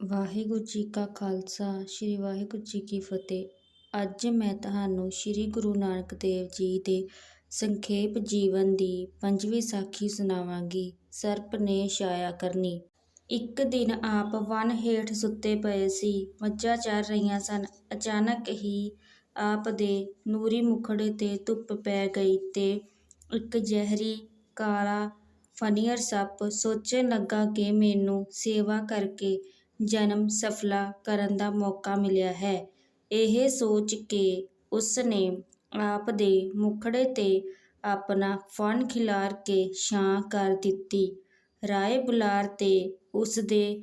ਵਾਹਿਗੁਰੂ ਜੀ ਕਾ ਖਾਲਸਾ, ਸ੍ਰੀ ਵਾਹਿਗੁਰੂ ਜੀ ਕੀ ਫਤਿਹ। ਅੱਜ ਮੈਂ ਤੁਹਾਨੂੰ ਸ੍ਰੀ ਗੁਰੂ ਨਾਨਕ ਦੇਵ ਜੀ ਦੇ ਸੰਖੇਪ ਜੀਵਨ ਦੀ ਪੰਜਵੀਂ ਸਾਖੀ ਸੁਣਾਵਾਂਗੀ। ਸਰਪ ਨੇ ਛਾਇਆ ਕਰਨੀ। ਇੱਕ ਦਿਨ ਆਪ ਵਣ ਹੇਠ ਸੁੱਤੇ ਪਏ ਸੀ। ਮੱਝਾਂ ਚਰ ਰਹੀਆਂ ਸਨ। ਅਚਾਨਕ ਹੀ ਆਪ ਦੇ ਨੂਰੀ ਮੁਖੜੇ ਤੇ ਧੁੱਪ ਪੈ ਗਈ ਤੇ ਇੱਕ ਜ਼ਹਿਰੀ, ਕਾਲਾ ਫਨੀਅਰ ਸੱਪ ਸੋਚਣ ਲੱਗਾ ਕਿ ਮੈਨੂੰ ਸੇਵਾ ਕਰਕੇ ਜਨਮ ਸਫਲਾ ਕਰਨ ਦਾ ਮੌਕਾ ਮਿਲਿਆ ਹੈ। ਇਹ ਸੋਚ ਕੇ ਉਸ ਨੇ ਆਪ ਦੇ ਮੁਖੜੇ ਤੇ ਆਪਣਾ ਫਨ ਖਿਲਾਰ ਕੇ ਛਾਂ ਕਰ ਦਿੱਤੀ। ਰਾਏ ਬੁਲਾਰ ਤੇ ਉਸ ਦੇ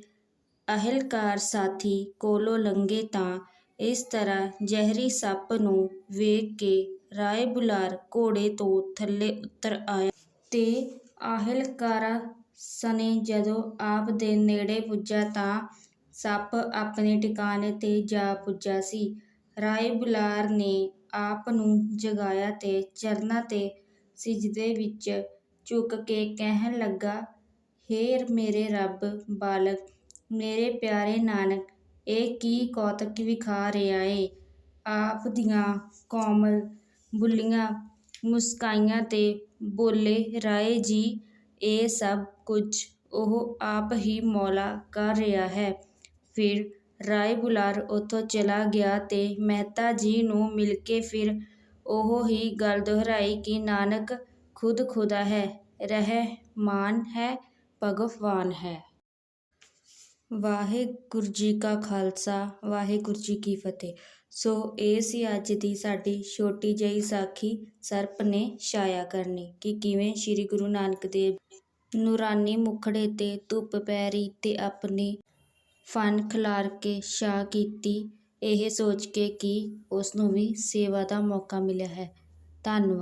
ਅਹਿਲਕਾਰ ਸਾਥੀ ਕੋਲੋਂ ਲੰਘੇ ਤਾਂ ਇਸ ਤਰ੍ਹਾਂ ਜ਼ਹਿਰੀ ਸੱਪ ਨੂੰ ਵੇਖ ਕੇ ਰਾਏ ਬੁਲਾਰ ਘੋੜੇ ਤੋਂ ਥੱਲੇ ਉਤਰ ਆਇਆ ਤੇ ਅਹਿਲਕਾਰਾਂ ਸਣੇ ਜਦੋਂ ਆਪ ਦੇ ਨੇੜੇ ਪੁੱਜਾ ਤਾਂ ਸੱਪ ਆਪਣੇ ਟਿਕਾਣੇ ਤੇ ਜਾ ਪੁੱਜਾ ਸੀ। ਰਾਏ ਬੁਲਾਰ ਨੇ ਆਪ ਨੂੰ ਜਗਾਇਆ ਤੇ ਚਰਨਾਂ ਤੇ ਸਿਜਦੇ ਵਿੱਚ ਝੁਕ ਕੇ ਕਹਿਣ ਲੱਗਾ ਹੇ ਮੇਰੇ ਰੱਬ ਬਾਲਕ ਮੇਰੇ ਪਿਆਰੇ ਨਾਨਕ, ਇਹ ਕੀ ਕੌਤਕ ਵਿਖਾ ਰਿਹਾ ਏ ਆਪ ਦੀਆਂ ਕੋਮਲ ਬੁੱਲੀਆਂ ਮੁਸਕਾਈਆਂ ਤੇ ਬੋਲੇ, ਰਾਏ ਜੀ ਇਹ ਸਭ ਕੁਝ ਉਹ ਆਪ ਹੀ ਮੌਲਾ ਕਰ ਰਿਹਾ ਹੈ। ਫਿਰ ਰਾਏ ਬੁਲਾਰ ਉੱਥੋਂ ਚਲਾ ਗਿਆ ਤੇ ਮਹਿਤਾ ਜੀ ਨੂੰ ਮਿਲ ਕੇ ਫਿਰ ਉਹ ਹੀ ਗੱਲ ਦੁਹਰਾਈ ਕਿ ਨਾਨਕ ਖੁਦ ਖੁਦਾ ਹੈ, ਰਹਿਮਾਨ ਹੈ, ਭਗਵਾਨ ਹੈ। ਵਾਹਿਗੁਰੂ ਜੀ ਕਾ ਖਾਲਸਾ, ਵਾਹਿਗੁਰੂ ਜੀ ਕੀ ਫਤਿਹ। ਸੋ ਇਹ ਸੀ ਅੱਜ ਦੀ ਸਾਡੀ ਛੋਟੀ ਜਿਹੀ ਸਾਖੀ, ਸਰਪ ਨੇ ਛਾਇਆ ਕਰਨੀ, ਕਿ ਕਿਵੇਂ ਸ੍ਰੀ ਗੁਰੂ ਨਾਨਕ ਦੇਵ ਨੂਰਾਨੀ ਮੁਖੜੇ ਤੇ ਧੁੱਪ ਪੈ ਰਹੀ ਤੇ ਆਪਣੀ ਫਨ ਖਿਲਾਰ ਕੇ ਛਾ ਕੀਤੀ, ਇਹ ਸੋਚ ਕੇ ਕਿ ਉਸ ਨੂੰ ਵੀ ਸੇਵਾ ਦਾ ਮੌਕਾ ਮਿਲਿਆ ਹੈ। ਧੰਨਵਾਦ।